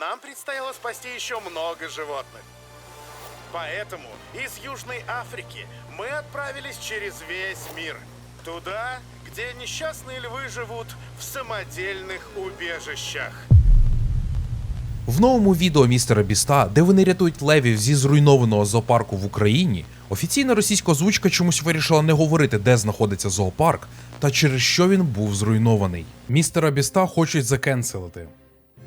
Нам предстояло спасти еще много животных. Поэтому из Южной Африки мы отправились через весь мир. Туда, где несчастные львы живут в самодельных убежищах. В новому відео містера Біста, де вони рятують левів зі зруйнованого зоопарку в Україні, офіційна російська озвучка чомусь вирішила не говорити, де знаходиться зоопарк та через що він був зруйнований. Містера Біста хочуть закенселити.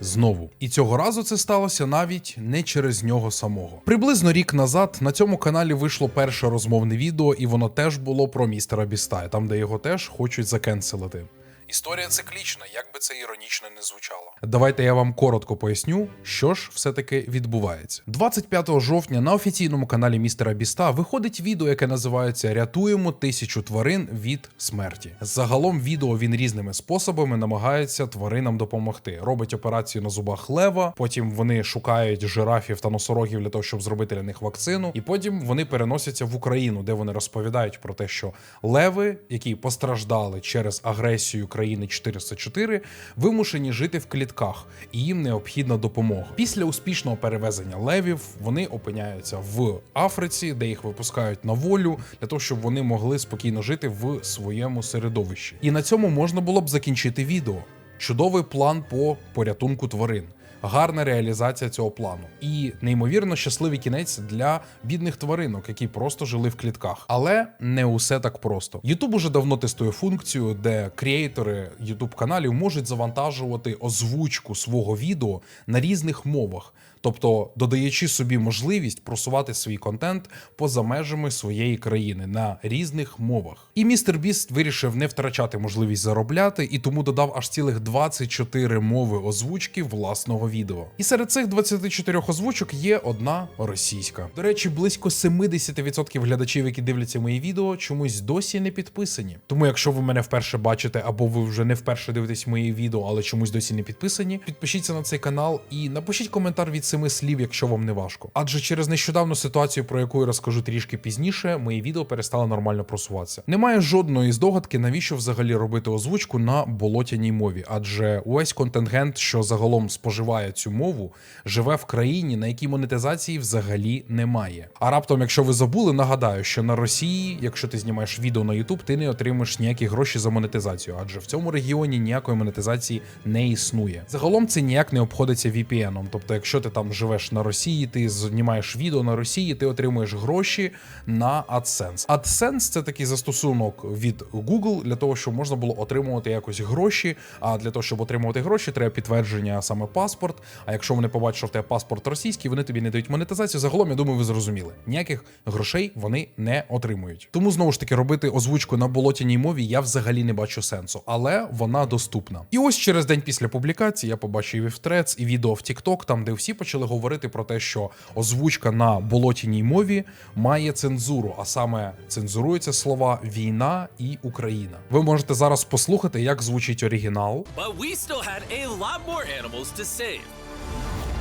Знову. І цього разу це сталося навіть не через нього самого. Приблизно рік назад на цьому каналі вийшло перше розмовне відео, і воно теж було про містера Біста, там де його теж хочуть закенселити. Історія циклічна, як би це іронічно не звучало. Давайте я вам коротко поясню, що ж все-таки відбувається. 25 жовтня на офіційному каналі містера Біста виходить відео, яке називається Рятуємо тисячу тварин від смерті. Загалом відео він різними способами намагається тваринам допомогти. Робить операцію на зубах лева, потім вони шукають жирафів та носорогів для того, щоб зробити для них вакцину, і потім вони переносяться в Україну, де вони розповідають про те, що леви, які постраждали через агресію країни 404, вимушені жити в клітках, і їм необхідна допомога. Після успішного перевезення левів вони опиняються в Африці, де їх випускають на волю для того, щоб вони могли спокійно жити в своєму середовищі. І на цьому можна було б закінчити відео. Чудовий план по порятунку тварин. Гарна реалізація цього плану і неймовірно щасливий кінець для бідних тваринок, які просто жили в клітках. Але не усе так просто. Ютуб уже давно тестує функцію, де креатори Ютуб каналів можуть завантажувати озвучку свого відео на різних мовах. Тобто додаючи собі можливість просувати свій контент поза межами своєї країни на різних мовах. І містер Біст вирішив не втрачати можливість заробляти, і тому додав аж цілих 24 мови озвучки власного відео. І серед цих 24 озвучок є одна російська. До речі, близько 70% глядачів, які дивляться мої відео, чомусь досі не підписані. Тому, якщо ви мене вперше бачите, або ви вже не вперше дивитесь мої відео, але чомусь досі не підписані, підпишіться на цей канал і напишіть коментар від семи слів, якщо вам не важко. Адже через нещодавну ситуацію, про яку я розкажу трішки пізніше, мої відео перестали нормально просуватися. Немає жодної здогадки, навіщо взагалі робити озвучку на болотяній мові, адже увесь контингент, що загалом споживає цю мову, живе в країні, на якій монетизації взагалі немає. А раптом, якщо ви забули, нагадаю, що на Росії, якщо ти знімаєш відео на YouTube, ти не отримаєш ніякі гроші за монетизацію, адже в цьому регіоні ніякої монетизації не існує. Загалом це ніяк не обходиться VPN. Тобто, якщо ти там живеш на Росії, ти знімаєш відео на Росії, ти отримуєш гроші на AdSense. AdSense – це такий застосунок від Google для того, щоб можна було отримувати якось гроші. А для того, щоб отримувати гроші, треба підтвердження саме паспорт. А якщо вони побачать, що в тебе паспорт російський, вони тобі не дають монетизацію. Загалом, я думаю, ви зрозуміли. Ніяких грошей вони не отримують. Тому знову ж таки робити озвучку на болотяній мові я взагалі не бачу сенсу, але вона доступна. І ось через день після публікації я побачив і в Threads, і відео в TikTok, там де всі почали говорити про те, що озвучка на болотяній мові має цензуру, а саме цензуруються слова війна і Україна. Ви можете зараз послухати, як звучить оригінал. But we still had a lot more animals to save.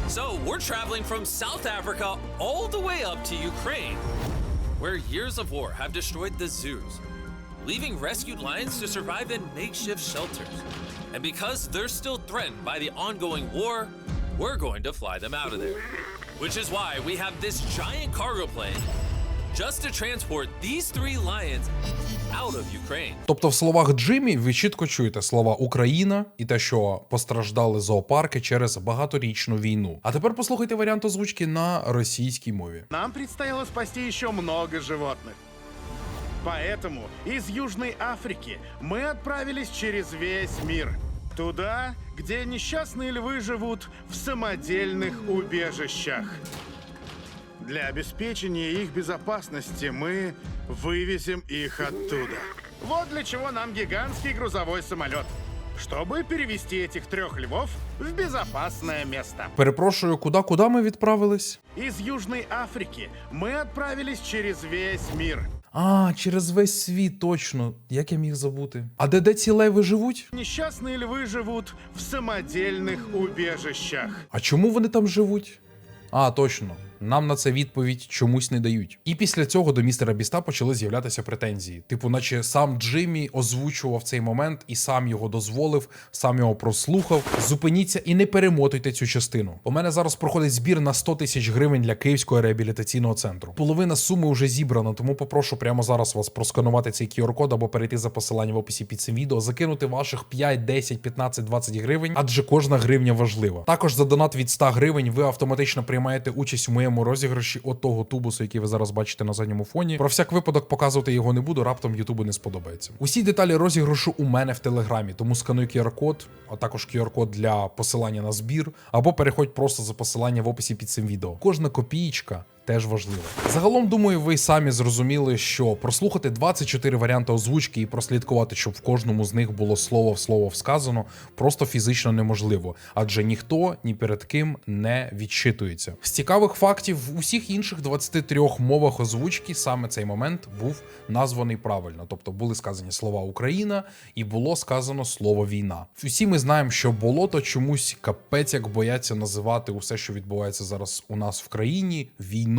So we're traveling from South Africa all the way up to Ukraine, where years of war have destroyed the zoos, leaving rescued lions to survive in makeshift shelters. And because they're still threatened by the ongoing war, we're going to fly them out of there. Which is why we have this giant cargo plane just to transport these three lions out of Ukraine. Тобто, в словах Джиммі ви чітко чуєте слова Україна і те, що постраждали зоопарки через багаторічну війну. А тепер послухайте варіант озвучки на російській мові. Нам предстояло спасти еще много животных. Поэтому из Южной Африки мы отправились через весь мир. Туда, где несчастные львы живут в самодельных убежищах. Для обеспечения их безопасности мы вывезем их оттуда. Вот для чего нам гигантский грузовой самолет. Чтобы перевести этих трех львов в безопасное место. Перепрошую, куди куди ми відправились? Из Южной Африки мы отправились через весь мир. А, через весь світ, точно. Як я міг забути? А де де ці леви живуть? Несчастные львы живут в самодельных убежищах. А чому вони там живуть? А, точно. Нам на це відповідь чомусь не дають. І після цього до містера Біста почали з'являтися претензії. Типу, наче сам Джиммі озвучував цей момент і сам його дозволив, сам його прослухав. Зупиніться і не перемотуйте цю частину. У мене зараз проходить збір на 100 тисяч гривень для Київського реабілітаційного центру. Половина суми вже зібрана, тому попрошу прямо зараз вас просканувати цей QR-код або перейти за посиланням в описі під цим відео, закинути ваших 5, 10, 15, 20 гривень, адже кожна гривня важлива. Також за донат від 100 гривень ви автоматично приймаєте участь у моєму розіграші отого того тубусу, який ви зараз бачите на задньому фоні. Про всяк випадок показувати його не буду, раптом Ютубу не сподобається. Усі деталі розіграшу у мене в телеграмі, тому скануй QR-код, а також QR-код для посилання на збір, або переходь просто за посилання в описі під цим відео. Кожна копієчка теж важливо. Загалом, думаю, ви самі зрозуміли, що прослухати 24 варіанти озвучки і прослідкувати, щоб в кожному з них було слово в слово сказано, просто фізично неможливо, адже ніхто ні перед ким не відчитується. З цікавих фактів в усіх інших 23 мовах озвучки саме цей момент був названий правильно, тобто були сказані слова Україна і було сказано слово війна. Всі ми знаємо, що болото чомусь капець як бояться називати усе, що відбувається зараз у нас в країні,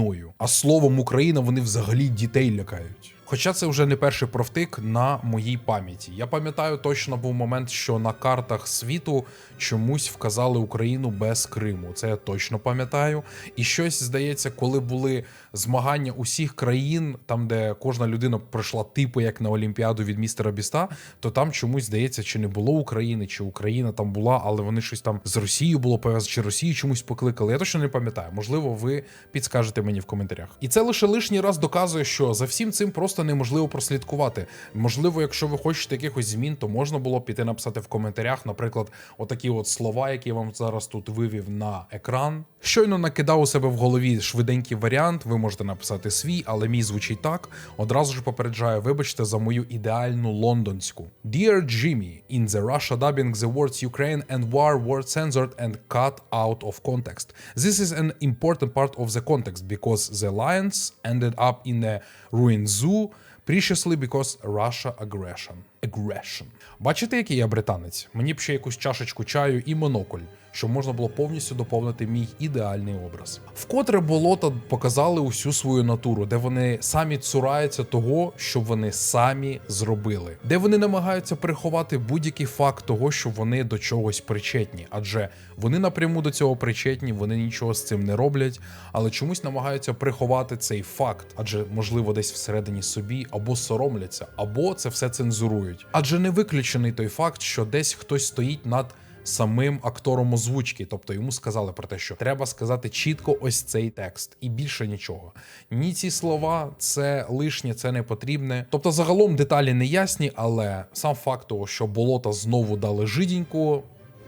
війною. А словом Україна вони взагалі дітей лякають. Хоча це вже не перший провтик на моїй пам'яті. Я пам'ятаю, точно був момент, що на картах світу чомусь вказали Україну без Криму. Це я точно пам'ятаю. І щось здається, коли були змагання усіх країн, там де кожна людина пройшла типу як на Олімпіаду від містера Біста, то там чомусь здається, чи не було України, чи Україна там була, але вони щось там з Росією було пов'язано, чи Росію чомусь покликали. Я точно не пам'ятаю. Можливо, ви підскажете мені в коментарях. І це лише лишній раз доказує, що за всім цим просто неможливо прослідкувати. Можливо, якщо ви хочете якихось змін, то можна було піти написати в коментарях, наприклад, отакі от слова, які я вам зараз тут вивів на екран. Щойно накидав у себе в голові швиденький варіант. Ви можете написати свій, але мій звучить так. Одразу ж попереджаю, вибачте за мою ідеальну лондонську. Dear Jimmy, in the Russia dubbing the words Ukraine and war were censored and cut out of context. This is an important part of the context because the lions ended up in a ruined zoo preciously because Russia aggression. Aggression. Бачите, який я британець? Мені б ще якусь чашечку чаю і монокль, щоб можна було повністю доповнити мій ідеальний образ. Вкотре болота показали усю свою натуру, де вони самі цураються того, що вони самі зробили, де вони намагаються приховати будь-який факт того, що вони до чогось причетні, адже вони напряму до цього причетні, вони нічого з цим не роблять, але чомусь намагаються приховати цей факт, адже можливо десь всередині собі або соромляться, або це все цензурують. Адже не виключений той факт, що десь хтось стоїть над самим актором озвучки, тобто йому сказали про те, що треба сказати чітко ось цей текст, і більше нічого. Ні, ці слова це лишнє, це не потрібне. Тобто, загалом деталі не ясні, але сам факт того, що болота знову дали жиденько.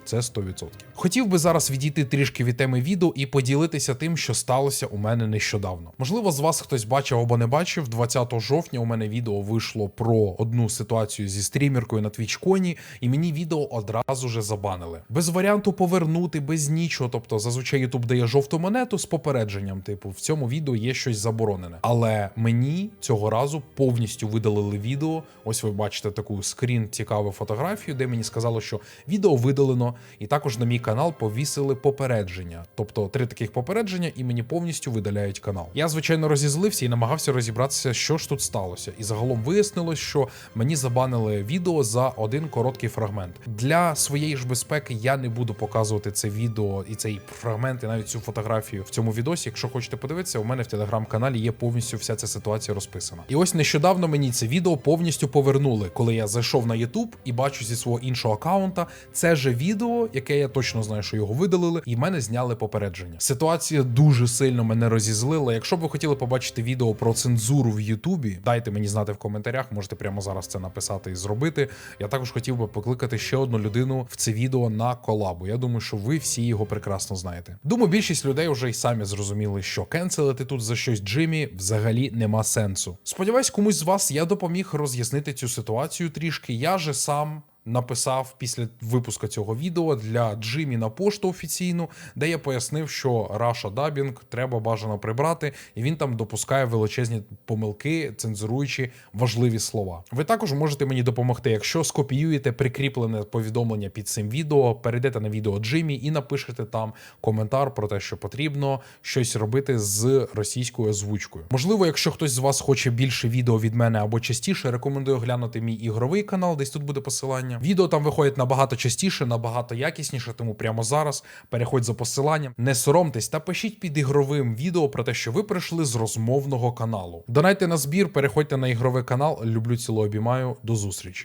Це 100%. Хотів би зараз відійти трішки від теми відео і поділитися тим, що сталося у мене нещодавно. Можливо, з вас хтось бачив або не бачив. 20 жовтня у мене відео вийшло про одну ситуацію зі стрімеркою на TwitchCon, і мені відео одразу же забанили. Без варіанту повернути, без нічого. Тобто, зазвичай YouTube дає жовту монету з попередженням, типу, в цьому відео є щось заборонене. Але мені цього разу повністю видалили відео. Ось ви бачите таку скрін цікаву фотографію, де мені сказали, що відео видалено. І також на мій канал повісили попередження. Тобто три таких попередження, і мені повністю видаляють канал. Я, звичайно, розізлився і намагався розібратися, що ж тут сталося. І загалом вияснилось, що мені забанили відео за один короткий фрагмент. Для своєї ж безпеки я не буду показувати це відео і цей фрагмент, і навіть цю фотографію в цьому відосі. Якщо хочете подивитися, у мене в телеграм-каналі є повністю вся ця ситуація розписана. І ось нещодавно мені це відео повністю повернули, коли я зайшов на YouTube і бачу зі свого іншого аккаунта це же відео, яке я точно знаю, що його видалили, і мене зняли попередження. Ситуація дуже сильно мене розізлила. Якщо б ви хотіли побачити відео про цензуру в Ютубі, дайте мені знати в коментарях. Можете прямо зараз це написати і зробити. Я також хотів би покликати ще одну людину в це відео на колабу. Я думаю, що ви всі його прекрасно знаєте. Думаю, більшість людей вже й самі зрозуміли, що кенселити тут за щось Джиммі взагалі нема сенсу. Сподіваюсь, комусь з вас я допоміг роз'яснити цю ситуацію трішки. Я же сам написав після випуску цього відео для Джимі на пошту офіційну, де я пояснив, що Russia Dubbing треба бажано прибрати, і він там допускає величезні помилки, цензуруючи важливі слова. Ви також можете мені допомогти, якщо скопіюєте прикріплене повідомлення під цим відео, перейдете на відео Джимі і напишете там коментар про те, що потрібно щось робити з російською озвучкою. Можливо, якщо хтось з вас хоче більше відео від мене або частіше, рекомендую глянути мій ігровий канал, десь тут буде посилання. Відео там виходять набагато частіше, набагато якісніше, тому прямо зараз переходь за посиланням, не соромтесь та пишіть під ігровим відео про те, що ви прийшли з розмовного каналу. Донайте на збір, переходьте на ігровий канал. Люблю ціло обіймаю. До зустрічі.